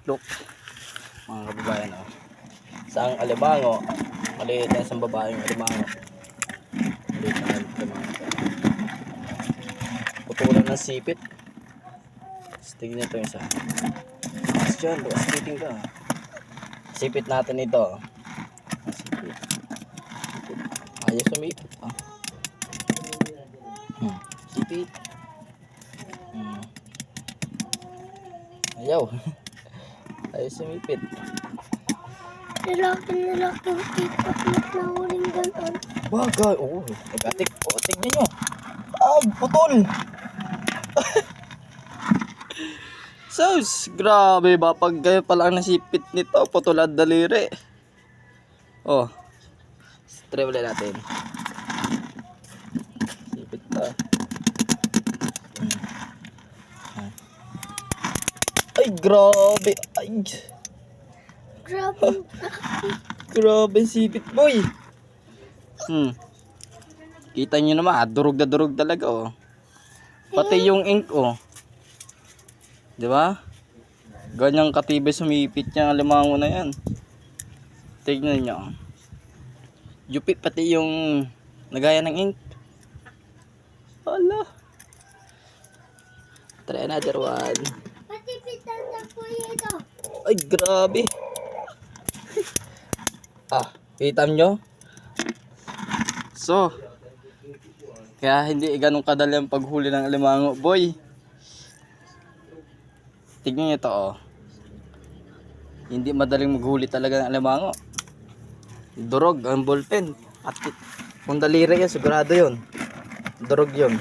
itlog. Mga kababayan, oh. Isang alimango. Maliit na isang babaeng alimango. Maliit na alimango. Putulan ng sipit. Tapos tingnan ito yung isa. Tapos dyan, bukas titing ka. Sipit natin ito. Sipit. Ayaw sumipit. Ah. Hmm. Sipit. Hmm. Ayaw. Ayaw sumipit. Lalaki lalaki ang tikot na nahuling ganon. Bagay. Oo. Nagatik. Oo, tignan nyo. Ah, putol. Sus, grabe ba? Pag kayo pala ang nasipit nito, putol at daliri. Oh. Try natin. Sipit pa. Hmm. Ay, grabe. Ay, Grabe. grabe sipit, boy. Hmm. Kita nyo naman, ah, durog na durog talaga, oh. Pati yung ink, oh. Di ba? Ganyang katibay sumipit niya ang limango na yan. Tignan nyo. Yupi pati yung nagaya ng ink. Hala. Try another one. Pati pitan na po ito. Ay, grabe. ah, kita nyo? So, kaya hindi ganun kadali ang paghuli ng alimango. Boy, tignan nyo to, oh. Hindi madaling maghuli talaga ng alimango. Durog ang ballpen. At kung daliri yan, sigurado yun. Durog yun.